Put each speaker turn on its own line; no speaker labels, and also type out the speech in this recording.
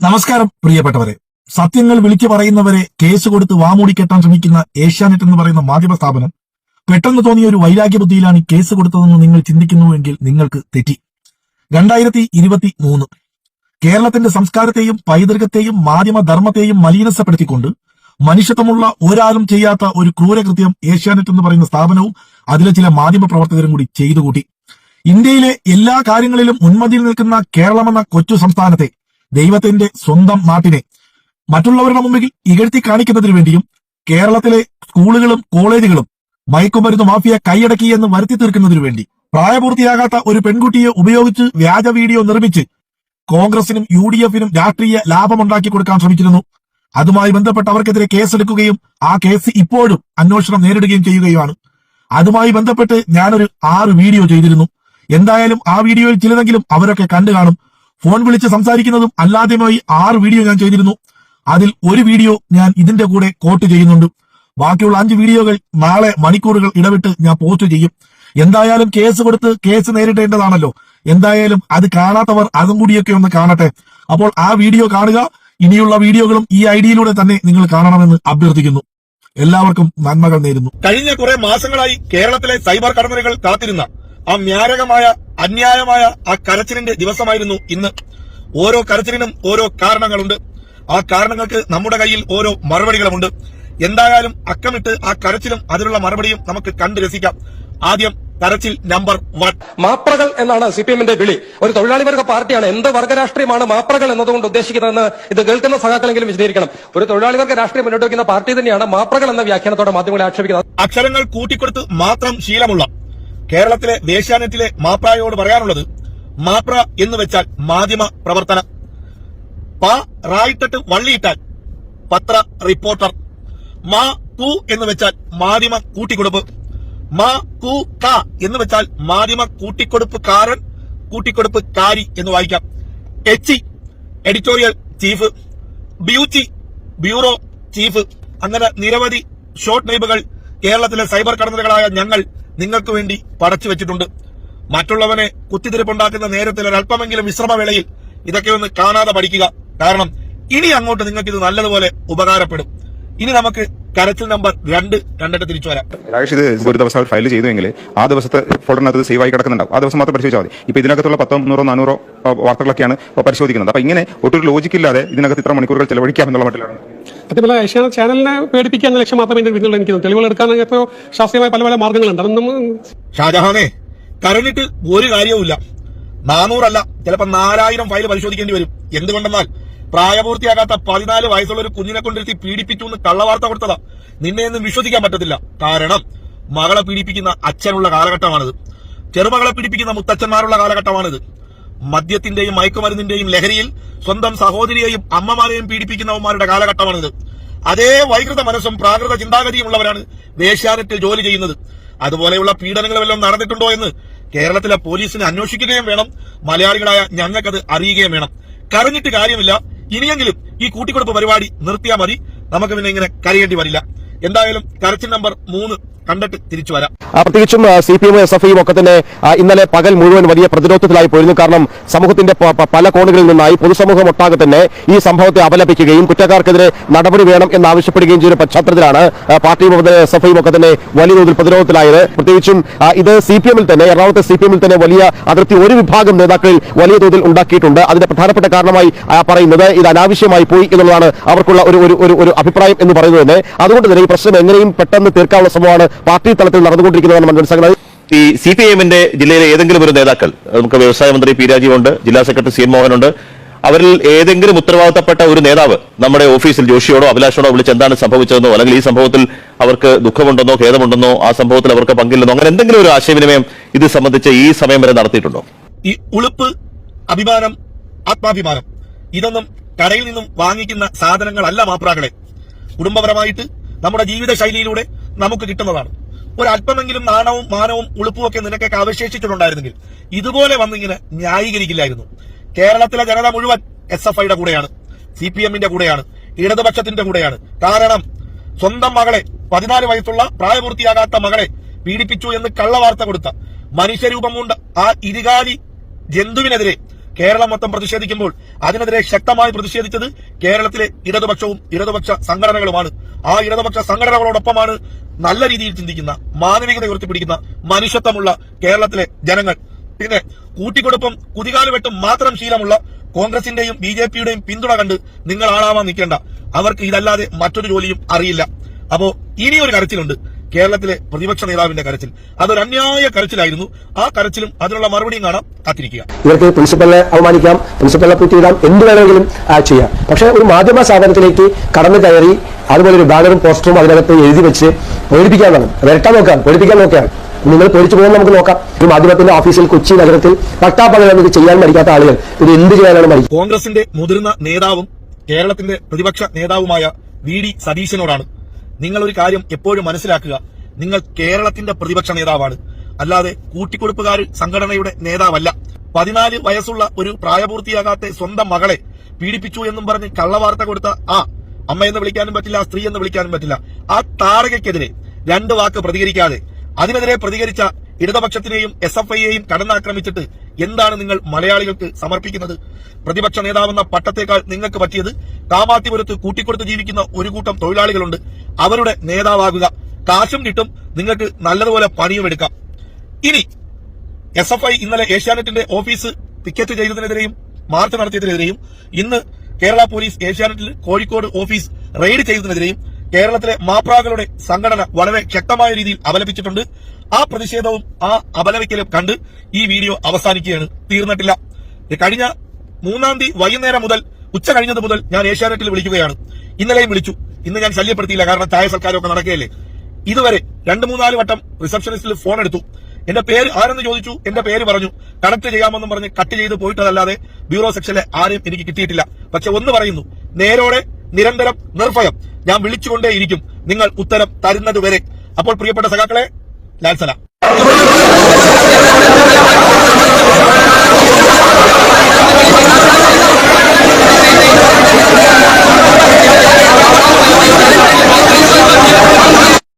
നമസ്കാരം പ്രിയപ്പെട്ടവരെ. സത്യങ്ങൾ വിളിച്ചു പറയുന്നവരെ കേസ് കൊടുത്ത് വാമൂടി കെട്ടാൻ ശ്രമിക്കുന്ന ഏഷ്യാനെറ്റ് എന്ന് പറയുന്ന മാധ്യമ സ്ഥാപനം പെട്ടെന്ന് തോന്നിയ ഒരു വൈരാഗ്യ ബുദ്ധിയിലാണ് കേസ് കൊടുത്തതെന്ന് നിങ്ങൾ ചിന്തിക്കുന്നുവെങ്കിൽ നിങ്ങൾക്ക് തെറ്റി. രണ്ടായിരത്തി ഇരുപത്തി മൂന്ന് കേരളത്തിന്റെ സംസ്കാരത്തെയും പൈതൃകത്തെയും മാധ്യമ ധർമ്മത്തെയും മലീനസപ്പെടുത്തിക്കൊണ്ട് മനുഷ്യത്വമുള്ള ഒരാളും ചെയ്യാത്ത ഒരു ക്രൂരകൃത്യം ഏഷ്യാനെറ്റ് എന്ന് പറയുന്ന സ്ഥാപനവും അതിലെ ചില മാധ്യമ പ്രവർത്തകരും കൂടി ചെയ്തു കൂട്ടി ഇന്ത്യയിലെ എല്ലാ കാര്യങ്ങളിലും ഉന്മതിയിൽ നിൽക്കുന്ന കേരളമെന്ന കൊച്ചു സംസ്ഥാനത്തെ ദൈവത്തിന്റെ സ്വന്തം നാട്ടിനെ മറ്റുള്ളവരുടെ മുമ്പിൽ ഇകഴ്ത്തി കാണിക്കുന്നതിന് വേണ്ടിയും കേരളത്തിലെ സ്കൂളുകളും കോളേജുകളും മയക്കുമരുന്ന് മാഫിയ കൈയടക്കി എന്ന് വരുത്തി തീർക്കുന്നതിനു വേണ്ടി പ്രായപൂർത്തിയാകാത്ത ഒരു പെൺകുട്ടിയെ ഉപയോഗിച്ച് വ്യാജ വീഡിയോ നിർമ്മിച്ച് കോൺഗ്രസിനും യു ഡി എഫിനും രാഷ്ട്രീയ ലാഭമുണ്ടാക്കി കൊടുക്കാൻ ശ്രമിച്ചിരുന്നു. അതുമായി ബന്ധപ്പെട്ട് അവർക്കെതിരെ കേസെടുക്കുകയും ആ കേസ് ഇപ്പോഴും അന്വേഷണം നേരിടുകയും ചെയ്യുകയുമാണ്. അതുമായി ബന്ധപ്പെട്ട് ഞാനൊരു ആറ് വീഡിയോ ചെയ്തിരുന്നു. എന്തായാലും ആ വീഡിയോയിൽ ചിലതെങ്കിലും അവരൊക്കെ കണ്ടു കാണും ഫോൺ വിളിച്ച് സംസാരിക്കുന്നതും അല്ലാതെയുമായി ആറ് വീഡിയോ ഞാൻ ചെയ്തിരുന്നു. അതിൽ ഒരു വീഡിയോ ഞാൻ ഇതിന്റെ കൂടെ കോട്ട് ചെയ്യുന്നുണ്ട്. ബാക്കിയുള്ള അഞ്ച് വീഡിയോകൾ നാളെ മണിക്കൂറുകൾ ഇടവിട്ട് ഞാൻ പോസ്റ്റ് ചെയ്യും. എന്തായാലും കേസ് കൊടുത്ത് കേസ് നേരിടേണ്ടതാണല്ലോ. എന്തായാലും അത് കാണാത്തവർ അതും കൂടിയൊക്കെ ഒന്ന് കാണട്ടെ. അപ്പോൾ ആ വീഡിയോ കാണുക. ഇനിയുള്ള വീഡിയോകളും ഈ ഐഡിയിലൂടെ തന്നെ നിങ്ങൾ കാണണമെന്ന് അഭ്യർത്ഥിക്കുന്നു. എല്ലാവർക്കും നന്മകൾ നേരുന്നു.
കഴിഞ്ഞ കുറെ മാസങ്ങളായി കേരളത്തിലെ സൈബർ കടന്നലുകൾ കാത്തിരുന്ന ആ മ്യാരകമായ അന്യായമായ ആ കരച്ചിലിന്റെ ദിവസമായിരുന്നു ഇന്ന്. ഓരോ കരച്ചിലിനും ഓരോ കാരണങ്ങളുണ്ട്. ആ കാരണങ്ങൾക്ക് നമ്മുടെ കയ്യിൽ ഓരോ മറുപടികളുമുണ്ട്. എന്തായാലും അക്കമിട്ട് ആ കരച്ചിലും അതിനുള്ള മറുപടിയും നമുക്ക് കണ്ടു രസിക്കാം. ആദ്യം കരച്ചിൽ നമ്പർ വൺ.
മാപ്രകൾ എന്നാണ് സി പി എമ്മിന്റെ വിളി. ഒരു തൊഴിലാളി വർഗ പാർട്ടിയാണ് എന്ത് വർഗരാഷ്ട്രീയമാണ് മാപ്രകൾ എന്നതുകൊണ്ട് ഉദ്ദേശിക്കുന്നതെന്ന് ഇത് കേൾക്കുന്ന സഹാക്കളെങ്കിലും വിശദീകരിക്കണം. ഒരു തൊഴിലാളി വർഗ രാഷ്ട്രീയം മുന്നോട്ട് വയ്ക്കുന്ന പാർട്ടി തന്നെയാണ് മാപ്രകൾ എന്ന വ്യാഖ്യാനത്തോടെ മാധ്യമങ്ങളെ ആക്ഷേപിക്കുന്നത്.
അക്ഷരങ്ങൾ കൂട്ടിക്കൊടുത്ത് മാത്രം ശീലമുള്ള കേരളത്തിലെ ദേശാനെറ്റിലെ മാപ്രായോട് പറയാനുള്ളത് മാപ്ര എന്ന് വെച്ചാൽ മാധ്യമ പ്രവർത്തനം. പ റായിട്ടിട്ട് വള്ളിയിട്ടാൽ പത്ര റിപ്പോർട്ടർ. മാ കു എന്ന് വെച്ചാൽ മാധ്യമ കൂട്ടിക്കൊടുപ്പ്. മാ കു ക എന്ന് വെച്ചാൽ മാധ്യമ കൂട്ടിക്കൊടുപ്പുകാരൻ കൂട്ടിക്കൊടുപ്പുകാരി എന്ന് വായിക്കാം. H editorial chief. ബ്യൂച്ചി bureau chief. അങ്ങനെ നിരവധി ഷോർട്ട് നെയ്മുകൾ കേരളത്തിലെ സൈബർ കടന്നലുകളായ ഞങ്ങൾ നിങ്ങൾക്ക് വേണ്ടി പടച്ചു വെച്ചിട്ടുണ്ട്. മറ്റുള്ളവനെ കുത്തിത്തിരിപ്പുണ്ടാക്കുന്ന നേരത്തിൽ ഒരല്പമെങ്കിലും വിശ്രമവേളയിൽ ഇതൊക്കെ ഒന്ന് കാണാതെ പഠിക്കുക. കാരണം ഇനി അങ്ങോട്ട് നിങ്ങൾക്ക് ഇത് നല്ലതുപോലെ ഉപകാരപ്പെടും. ഇനി നമുക്ക് കരച്ചിൽ നമ്പർ രണ്ട് കണ്ടിട്ട് തിരിച്ചു വരാം.
രാകേഷ് ഇത് ഒരു ദിവസം ഫയൽ ചെയ്തുവെങ്കിൽ ആ ദിവസത്തെ ഫോൾഡറിനകത്ത് സേവ് ആയി കിടക്കുന്നുണ്ടാവും. ആ ദിവസം മാത്രം പരിശോധിച്ചാൽ മതി. ഇപ്പൊ ഇതിനകത്തുള്ള പത്തോ നൂറോ നാനൂറോ വാർത്തകളൊക്കെയാണ് പരിശോധിക്കുന്നത്. അപ്പൊ ഇങ്ങനെ ഒട്ടൊരു ലോജിക്കില്ലാതെ ഇതിനകത്ത് ഇത്ര മണിക്കൂറുകൾ ചെലവഴിക്കാം എന്നുള്ള മട്ടിലാണ്.
അതേപോലെ ഏഷ്യാനെറ്റ് ചാനലിനെ പേടിപ്പിക്കുക എന്ന ലക്ഷ്യം മാത്രമേ എന്റെ പിന്നിലുള്ള എനിക്ക്. തെളിവുകൾ എടുക്കാൻ എത്രയോ ശാസ്ത്രീയമായ പല പല മാർഗങ്ങളുണ്ട്. അതൊന്നും
ഷാജഹാനെ കരഞ്ഞിട്ട് ഒരു കാര്യവുമില്ല നാനൂറല്ല ചിലപ്പോ നാലായിരം ഫയൽ പരിശോധിക്കേണ്ടി വരും. എന്തുകൊണ്ടെന്നാൽ പ്രായപൂർത്തിയാകാത്ത പതിനാല് വയസ്സുള്ള ഒരു കുഞ്ഞിനെ കൊണ്ടിരുത്തി പീഡിപ്പിച്ചു എന്ന് കള്ളവാർത്ത കൊടുത്തതാ. നിന്നെ ഒന്നും വിശ്വസിക്കാൻ പറ്റത്തില്ല. കാരണം മകളെ പീഡിപ്പിക്കുന്ന അച്ഛനുള്ള കാലഘട്ടമാണിത്. ചെറുമകളെ പീഡിപ്പിക്കുന്ന മുത്തച്ഛന്മാരുള്ള കാലഘട്ടമാണിത്. മദ്യത്തിന്റെയും മയക്കുമരുന്നിന്റെയും ലഹരിയിൽ സ്വന്തം സഹോദരിയെയും അമ്മമാരെയും പീഡിപ്പിക്കുന്നവന്മാരുടെ കാലഘട്ടമാണിത്. അതേ വൈകൃത മനസ്സും പ്രാകൃത ചിന്താഗതിയുമുള്ളവരാണ് വേശ്യാനത്തിൽ ജോലി ചെയ്യുന്നത്. അതുപോലെയുള്ള പീഡനങ്ങൾ വല്ലതും നടന്നിട്ടുണ്ടോ എന്ന് കേരളത്തിലെ പോലീസിനെ അന്വേഷിക്കുകയും വേണം. മലയാളികളായ ഞങ്ങൾക്കത് അറിയുകയും വേണം. കരഞ്ഞിട്ട് കാര്യമില്ല. ഇനിയെങ്കിലും ഈ കൂട്ടിക്കൊടുപ്പ് പരിപാടി നിർത്തിയാൽ മതി. നമുക്ക് പിന്നെ ഇങ്ങനെ കരയേണ്ടി വരില്ല. എന്തായാലും കരച്ചിൽ നമ്പർ മൂന്ന് കണ്ടിട്ട് തിരിച്ചു വരാം.
പ്രത്യേകിച്ചും C P M S F ഐയും ഒക്കെ തന്നെ ഇന്നലെ പകൽ മുഴുവൻ വലിയ പ്രതിരോധത്തിലായി പോയിരുന്നു. കാരണം സമൂഹത്തിന്റെ പല കോണുകളിൽ നിന്നായി പൊതുസമൂഹം ഒട്ടാകെ തന്നെ ഈ സംഭവത്തെ അപലപിക്കുകയും കുറ്റക്കാർക്കെതിരെ നടപടി വേണം എന്നാവശ്യപ്പെടുകയും ചെയ്ത പശ്ചാത്തലത്തിലാണ് പാർട്ടി പാർട്ടിയും എസ് എഫ് ഐയും ഒക്കെ തന്നെ വലിയ തോതിൽ പ്രതിരോധത്തിലായത്. പ്രത്യേകിച്ചും ഇത് സി പി എമ്മിൽ തന്നെ എറണാകുളത്തെ സി പി എമ്മിൽ തന്നെ വലിയ അതിർത്തി ഒരു വിഭാഗം നേതാക്കളിൽ വലിയ തോതിൽ ഉണ്ടാക്കിയിട്ടുണ്ട്. അതിന്റെ പ്രധാനപ്പെട്ട കാരണമായി പറയുന്നത് ഇത് അനാവശ്യമായി പോയി എന്നുള്ളതാണ് അവർക്കുള്ള ഒരു ഒരു അഭിപ്രായം എന്ന് പറയുന്നത് തന്നെ. അതുകൊണ്ട് തന്നെ ഈ പ്രശ്നം എങ്ങനെയും പെട്ടെന്ന് തീർക്കാനുള്ള ശ്രമമാണ് പാർട്ടി തലത്തിൽ നടന്നുകൊണ്ടിരിക്കുന്നതെന്ന് മനസ്സിലാക്കുന്നത്
ഈ സി പി എമ്മിന്റെ ജില്ലയിലെ ഏതെങ്കിലും ഒരു നേതാക്കൾ നമുക്ക് വ്യവസായ മന്ത്രി പി രാജീവുണ്ട് ജില്ലാ സെക്രട്ടറി സി എൻ മോഹനുണ്ട് അവരിൽ ഏതെങ്കിലും ഉത്തരവാദിത്തപ്പെട്ട ഒരു നേതാവ് നമ്മുടെ ഓഫീസിൽ ജോഷിയോടോ അഭിലാഷോടോ വിളിച്ച് എന്താണ് സംഭവിച്ചതെന്നോ അല്ലെങ്കിൽ ഈ സംഭവത്തിൽ അവർക്ക് ദുഃഖമുണ്ടെന്നോ ഖേദമുണ്ടെന്നോ ആ സംഭവത്തിൽ അവർക്ക് പങ്കില്ലെന്നോ അങ്ങനെ എന്തെങ്കിലും ഒരു ആശയവിനിമയം ഇത് സംബന്ധിച്ച് ഈ സമയം വരെ നടത്തിയിട്ടുണ്ടോ?
ഈ ഉളുപ്പ് അഭിമാനം ആത്മാഭിമാനം ഇതൊന്നും കടയിൽ നിന്നും വാങ്ങിക്കുന്ന സാധനങ്ങളല്ല മാപ്രാകളെ കുടുംബപരമായിട്ട് നമ്മുടെ ജീവിത ശൈലിയിലൂടെ നമുക്ക് കിട്ടുന്നതാണ്. ഒരല്പമെങ്കിലും നാണവും മാനവും ഉളുപ്പും ഒക്കെ നിനക്കൊക്കെ അവശേഷിച്ചിട്ടുണ്ടായിരുന്നെങ്കിൽ ഇതുപോലെ വന്നിങ്ങനെ ന്യായീകരിക്കില്ലായിരുന്നു. കേരളത്തിലെ ജനത മുഴുവൻ എസ് എഫ് ഐയുടെ കൂടെയാണ് സി പി എമ്മിന്റെ കൂടെയാണ് ഇടതുപക്ഷത്തിന്റെ കൂടെയാണ്. കാരണം സ്വന്തം മകളെ പതിനാല് വയസ്സുള്ള പ്രായപൂർത്തിയാകാത്ത മകളെ പീഡിപ്പിച്ചു എന്ന് കള്ളവാർത്ത കൊടുത്ത മനുഷ്യരൂപം കൊണ്ട് ആ ഇരുകാലി ജന്തുവിനെതിരെ കേരളം മൊത്തം പ്രതിഷേധിക്കുമ്പോൾ അതിനെതിരെ ശക്തമായി പ്രതിഷേധിച്ചത് കേരളത്തിലെ ഇടതുപക്ഷവും ഇടതുപക്ഷ സംഘടനകളുമാണ്. ആ ഇടതുപക്ഷ സംഘടനകളോടൊപ്പമാണ് നല്ല രീതിയിൽ ചിന്തിക്കുന്ന മാനവികത ഉയർത്തിപ്പിടിക്കുന്ന മനുഷ്യത്വമുള്ള കേരളത്തിലെ ജനങ്ങൾ. പിന്നെ കൂട്ടിക്കൊടുപ്പും കുതികാലുവെട്ടും മാത്രം ശീലമുള്ള കോൺഗ്രസിന്റെയും ബി ജെ പിയുടെയും പിന്തുണ കണ്ട് നിങ്ങൾ ആളാവാൻ നിൽക്കേണ്ട. അവർക്ക് ഇതല്ലാതെ മറ്റൊരു ജോലിയും അറിയില്ല. അപ്പോ ഇനിയൊരു കരച്ചിലുണ്ട്. കേരളത്തിലെ പ്രതിപക്ഷ നേതാവിന്റെ കരച്ചിൽ. അതൊരു അന്യായ കരച്ചിലായിരുന്നു. ആ കരച്ചിലും അതിനുള്ള മറുപടിയും കാണാം. കാത്തിരിക്കുക.
ഇവർക്ക് പ്രിൻസിപ്പലിനെ അവമാനിക്കാം പ്രിൻസിപ്പലിനെ കുത്തിയിടാം എന്ത് വേണമെങ്കിലും ചെയ്യാം. പക്ഷേ ഒരു മാധ്യമ സ്ഥാപനത്തിലേക്ക് കടന്നു കയറി അതുപോലെ ഒരു ബാനറും പോസ്റ്ററും അതിനകത്ത് എഴുതി വെച്ച് പേടിപ്പിക്കാൻ വേണം. വരട്ടാൻ നോക്കാം പേടിപ്പിക്കാൻ നോക്കാം നിങ്ങൾ പേടിച്ചു പോകാൻ നമുക്ക് നോക്കാം. ഒരു മാധ്യമത്തിന്റെ ഓഫീസിൽ കൊച്ചി നഗരത്തിൽ പട്ടാപ്പകൽ നമുക്ക് ചെയ്യാൻ മടിക്കാത്ത ആളുകൾ ഇത് എന്ത് ചെയ്യാനാണ് മടി?
കോൺഗ്രസിന്റെ മുതിർന്ന നേതാവും കേരളത്തിന്റെ പ്രതിപക്ഷ നേതാവുമായ വി ഡി സതീശനോടാണ് നിങ്ങൾ ഒരു കാര്യം എപ്പോഴും മനസ്സിലാക്കുക. നിങ്ങൾ കേരളത്തിന്റെ പ്രതിപക്ഷ നേതാവാണ്. അല്ലാതെ കൂട്ടിക്കൊടുപ്പുകാർ സംഘടനയുടെ നേതാവല്ല. പതിനാല് വയസ്സുള്ള ഒരു പ്രായപൂർത്തിയാകാത്ത സ്വന്തം മകളെ പീഡിപ്പിച്ചു എന്നും പറഞ്ഞ് കള്ളവാർത്ത കൊടുത്ത ആ അമ്മ എന്ന് വിളിക്കാനും പറ്റില്ല സ്ത്രീ എന്ന് വിളിക്കാനും പറ്റില്ല. ആ താരകയ്ക്കെതിരെ രണ്ട് വാക്ക് പ്രതികരിക്കാതെ അതിനെതിരെ പ്രതികരിച്ച ഇടതുപക്ഷത്തിനെയും എസ് എഫ് ഐയെയും കടന്നാക്രമിച്ചിട്ട് എന്താണ് നിങ്ങൾ മലയാളികൾക്ക് സമർപ്പിക്കുന്നത്? പ്രതിപക്ഷ നേതാവെന്ന പട്ടത്തേക്കാൾ നിങ്ങൾക്ക് പറ്റിയത് കാമാത്തിപുരത്ത് കൂട്ടിക്കൊടുത്ത് ജീവിക്കുന്ന ഒരു കൂട്ടം തൊഴിലാളികളുണ്ട്. അവരുടെ നേതാവാകുക. കാശും കിട്ടും. നിങ്ങൾക്ക് നല്ലതുപോലെ പണിയും എടുക്കാം. ഇനി എസ് എഫ് ഐ ഇന്നലെ ഏഷ്യാനെറ്റിന്റെ ഓഫീസ് പിക്കറ്റ് ചെയ്തതിനെതിരെയും മാർച്ച് നടത്തിയതിനെതിരെയും ഇന്ന് കേരള പോലീസ് ഏഷ്യാനെറ്റിൽ കോഴിക്കോട് ഓഫീസ് റെയ്ഡ് ചെയ്തതിനെതിരെയും കേരളത്തിലെ മാപ്രാകളുടെ സംഘടന വളരെ ശക്തമായ രീതിയിൽ അപലപിച്ചിട്ടുണ്ട്. ആ പ്രതിഷേധവും ആ അപലപിക്കലും കണ്ട് ഈ വീഡിയോ അവസാനിക്കുകയാണ്. തീർന്നിട്ടില്ല. കഴിഞ്ഞ മൂന്നാം തീയതി വൈകുന്നേരം മുതൽ ഉച്ച കഴിഞ്ഞത് മുതൽ ഞാൻ ഏഷ്യാനെറ്റിൽ വിളിക്കുകയാണ്. ഇന്നലെയും വിളിച്ചു. ഇന്ന് ഞാൻ ശല്യപ്പെടുത്തിയില്ല. കാരണം ചായ സൽക്കാരമൊക്കെ നടക്കുകയല്ലേ. ഇതുവരെ രണ്ട് മൂന്നാൽ വട്ടം റിസപ്ഷനിസ്റ്റിൽ ഫോൺ എടുത്തു. എന്റെ പേര് ആരെന്ന് ചോദിച്ചു? എന്റെ പേര് പറഞ്ഞു. കണക്ട് ചെയ്യാമെന്നും പറഞ്ഞ് കട്ട് ചെയ്ത് പോയിട്ടതല്ലാതെ ബ്യൂറോ സെക്ഷനിലെ ആരെയും എനിക്ക് കിട്ടിയിട്ടില്ല. പക്ഷെ ഒന്ന് പറയുന്നു. നേരോടെ നിരന്തരം നിർഭയം. ഞാൻ വിളിച്ചുകൊണ്ടേയിരിക്കും. നിങ്ങൾ ഉത്തരം തരുന്നത് വരെ. അപ്പോൾ പ്രിയപ്പെട്ട സഖാക്കളെ ലാൽസല.